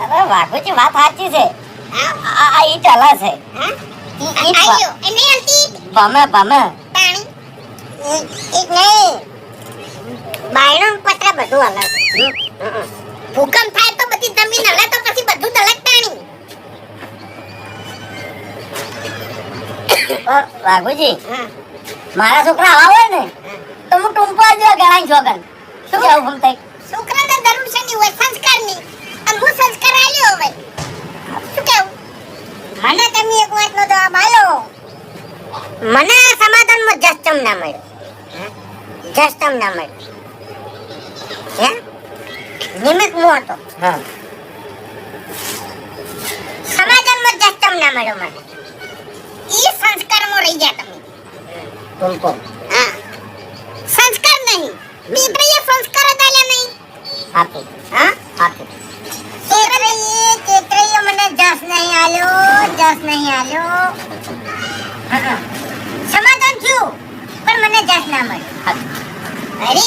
અરે વાઘુજી વાત સાચી છે હા આ આ ઈટ છે. હા? ઈ ઈટ આયો. એને હલતી ભમે ભમે. પાણી? એક નહીં. બાયણું પતરા બધું હલે ભૂકંપ થાય તો બધી જમીન હલે તો પછી બધું દલક પાણી. વાઘુજી મારા છોકરા આવા હોય ને તો હું ટૂંપા જો ગણાય છોકન શું કેવું ભમતાઈ છોકરાને જરૂર છે ની હોય સંસ્કારની. હું સંસ્કાર આલ્યો હવે શું કેવું? મને તમે એક વાતનો જવાબ આલો. મને આ સમાધાનમાં જસ્ટમ ના મળ્યો. જસ્ટમ ના મળ્યો. હે? નિમિત્ત હું હતો. સમાધાનમાં જસ્ટમ ના મળ્યો મને. ઈ સંસ્કારમાં રહી ગયા તમે. ટૂંપો હા. સંસ્કાર નહીં. દીકરીએ સંસ્કાર જ આલ્યા નહીં. આપો. હા? ચેતરીએ મને જસ નહીં આલ્યો જસ નહીં આલ્યો સમાધાન થયું પણ મને જસ ના મળ્યો અરે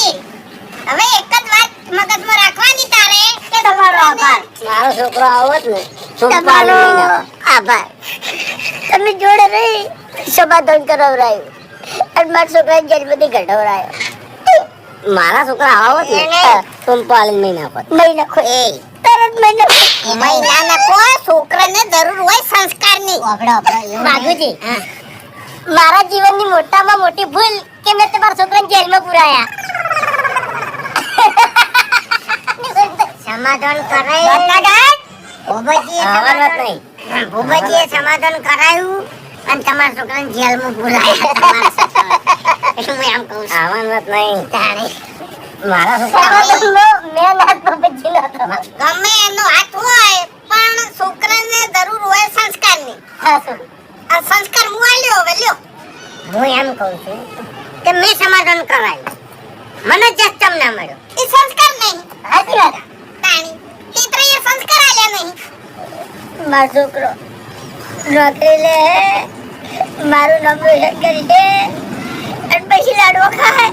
હવે એક જ વાત મગજમાં રાખવાની તારે કે તમારો આભાર. મારો છોકરો આવો જ ને. તમારો આભાર. તમે જોડે રહી સમાધાન કરાવરાયું. અને મારા છોકરાને જન્મથી ઘટાવરાયો મારા છોકરા આવો જ ને. તું પાલન નહીં નાખો. નહીં નાખો. એ. તરત મહી નાખો મહિના નાખો છોકરાને જરૂર હોય સંસ્કારની. બાબુજી મારા જીવનની મોટામાં મોટી ભૂલ કે મેં તમારા છોકરાને જેલમાં પુરાયા. સમાધાન કરાયું. સમાધાન- નહીં. ભૂપતજીએ સમાધાન કરાયું અને તમારા છોકરાને જેલમાં પુરાયા. એટલે. હું એમ કહું છું. નહીં. તારે મારા છોકરા ગમે એનો હાથ હોય પણ છોકરાને જરૂર હોય સંસ્કારની. આ સંસ્કાર હું આલ્યો હવે લ્યો. હું એમ કહું છું કે મેં સમાધાન કરાયું. મને જસ્ટમ ના મળ્યો. એ સંસ્કાર નહીં. સાચી વાત? તાણી તીત્રએ સંસ્કાર આલ્યા નહીં. મારો છોકરો નોકરી લે મારું રોશન કરી દે અને પછી લાડવો ખાય.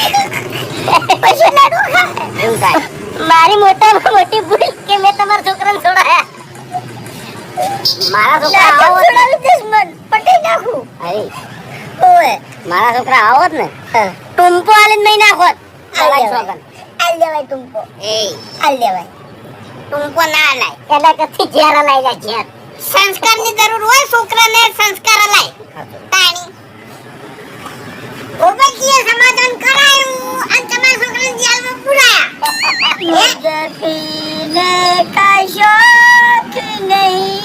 પછી લાડવો ખાય એવું થાય મારી મોટામાં મોટી ભૂલ કે મેં તમારા છોકરાને છોડાયા મારા છોકરા આવો જ ને. દુશ્મન પટી નાખું અરે ઓએ મારા છોકરા આવો જ ને ટુંપો આલીને નહીં નાખોત આલાય છોકરા. આલ દેવાય ટુંપો એ આલ દેવાય ટુંપો ના લાય એના કથી ઝેર લાય જા ઝેર સંસ્કારની જરૂર હોય છોકરાને સંસ્કાર લાય તાણી ઓબજીએ સમાધાન કરાયું. અને તમારા છોકરાને જેલમાં પુરાયા. પીને કા શોખ નહીં.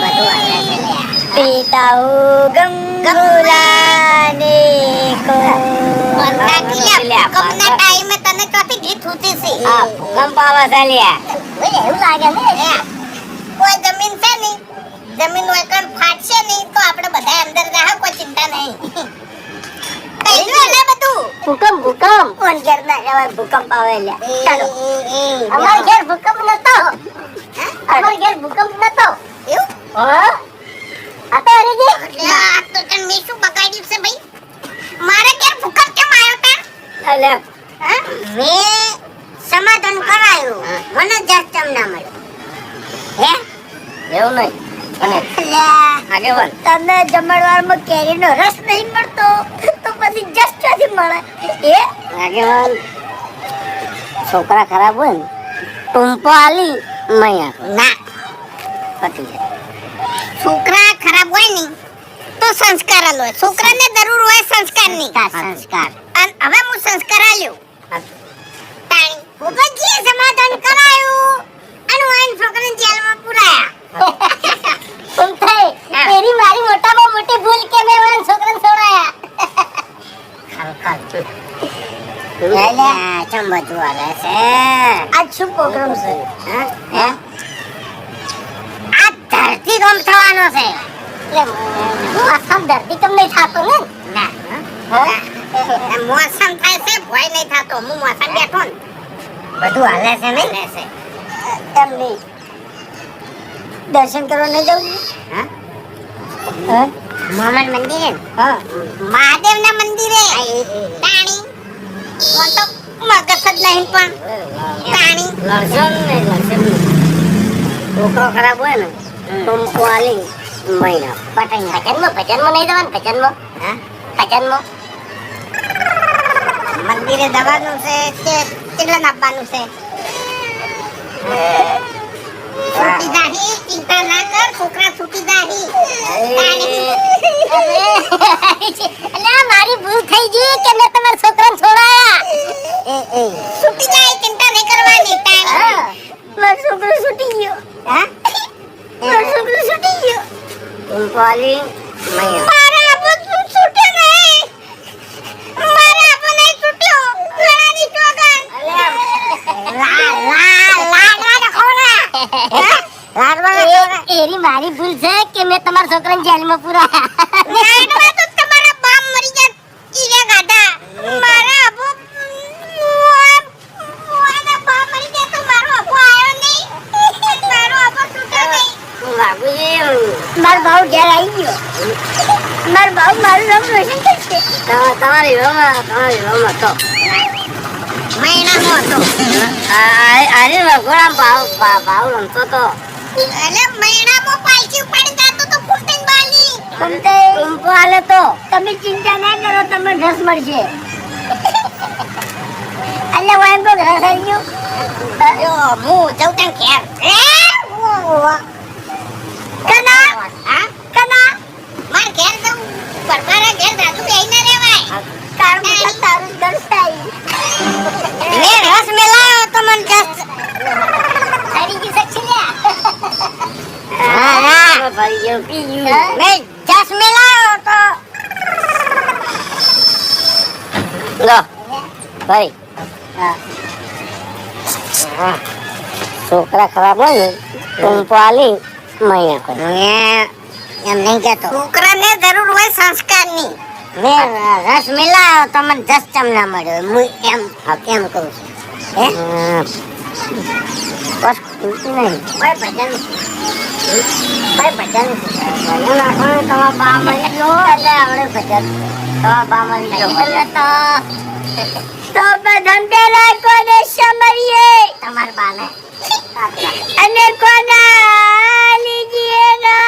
બધું આવે છે પીતા કો કમના ટાઈમે તને ચોથી ગીત ઉતી છે. આ ભૂકંપ આવે છે એવું લાગે ને કોઈ જમીન છે નહીં. જમીન હોય ફાટશે નહીં તો આપણે બધા અંદર રહે કોઈ ચિંતા નહીં. ભૂકંપ ભૂકંપ કોણ ઘેર ના ભૂકંપ આવે લે ચાલો. અમાર ઘેર ભૂકંપ નતો. અમાર ઘેર ભૂકંપ નતો. એવું? હા? આ તો એટલે આ તો તને મે શું બગાડ્યું છે ભાઈ? મારા ઘેર ભૂકંપ કેમ આવ્યો તા અલે મે સમાધાન કરાયું. મને જસ્ટમ ના મળ્યો. હે? એવું નહીં. અને આગેવાન. તને જમણવારમાં કેરીનો રસ નહીં મળતો. તો પછી જસ્ટ નથી મળે. એ? આગેવાન છોકરા ખરાબ હોય ને ટૂંપો આલી મૈયા ના. પતી જાય. છોકરા ખરાબ હોય ને તો સંસ્કાર આલો. છોકરાને જરૂર હોય સંસ્કારની. સંસ્કાર. અને હવે હું સંસ્કાર આલ્યો. તાણી. ભૂપતજીએ સમાધાન કરાયું અને હું આઈને છોકરાને જેલમાં પુરાયા સુન થઈ તેરી મારી મોટામાં મોટી ભૂલ કે મેં વાન છોકરાને છોડાયા એલા ચમ બધું હાલે છે આજ શું પ્રોગ્રામ છે? હે? આ ધરતી કોમ થવાનો છે. એટલે મોસમ ધરતી કોમ નહીં થતો ને? ના મોસમ થાય છે ભય નહીં થતો. હું મોસમ બેઠો ને. બધું હાલે છે નહીં? રહેશે એમ નહીં. દર્શન કરવા નહીં જવું હા? હા? મોહમ્મદ મંદિરે હા. મહાદેવના મંદિરે. પાણી તો? મગજ જ નહીં પણ પાણી લડશો ને ને. છોકરો ખરાબ હોય ને તો આલી મહિના. પટાઈ ભજનમાં ભજનમાં નહીં જવાનું ભજનમાં? હા? ભજનમાં? મંદિરે જવાનું છે કે કેટલા આપવાનું છે. છૂટી જાહી ચિંતા ના કર છોકરા છૂટી જાહી. અલ્યા મારી ભૂલ થઈ ગઈ કે મેં તમારા એ છૂટી જાય ચિંતા નહીં કરવાની તાણી મારો છોકરો છૂટી ગયો. હા? છોકરો છૂટી ગયો. એરી ભૂલ છે કે મેં તમારા છોકરાને જેલમાં પુરાયા નાનવા તો તમારા બાપ મરી ગયા ઈરે ગાડા મારા આબુ મોના બાપ મરી ગયા તો મારો આબુ આવ્યો નહીં મારો આબુ છૂટ્યો નહીં મારો ભાવ ઘેર આવી ગયો. મારો ભાવ મારું નામ રોશન કરશે. તમારી તો. હતો. અરે વગોડા ભાવ ભાવ રમતો તો. એટલે મહિનામાં પડી જાતો તો ફૂટિંગ બાલી. તમતે ટૂંપો આલે તો. તમે ચિંતા ના કરો તમને રસ મળશે. અલ્યા વાઈમ રસ આવી ગયો. હું જઉં ઘેર. ઓ કના? હા? કના? માર ઘેર જઉં પરમારા ઘેર દાદુ બેહીને રહેવાય. તારું મતલબ તારું દર્શાઈ મે રસ મેલાયો તો મન જસ્ટ તારી કી સચ્ચી લે હા, હા. ભાઈ યો પી મે જસ મેલાયો તો. લો ભાઈ. હા. છોકરા ખરાબ હોય ને ટૂંપો આલી મહિના કરી એમ નહીં કહેતો. છોકરાને જરૂર હોય સંસ્કારની. મેં રસ મિલાયો તો મને દસ ચમના મળ્યો હું એમ એમ કહું છું? બસ નહીં. કોઈ ભજન કોઈ ભજન ભજન આપણે તમારા બા મળી ગયો એટલે આપણે ભજન તમારા બા મળી ગયો એટલે તો તો ભજન પેલા કોને સમરીએ તમારા બાને. अनिल को ना लीजिएगा।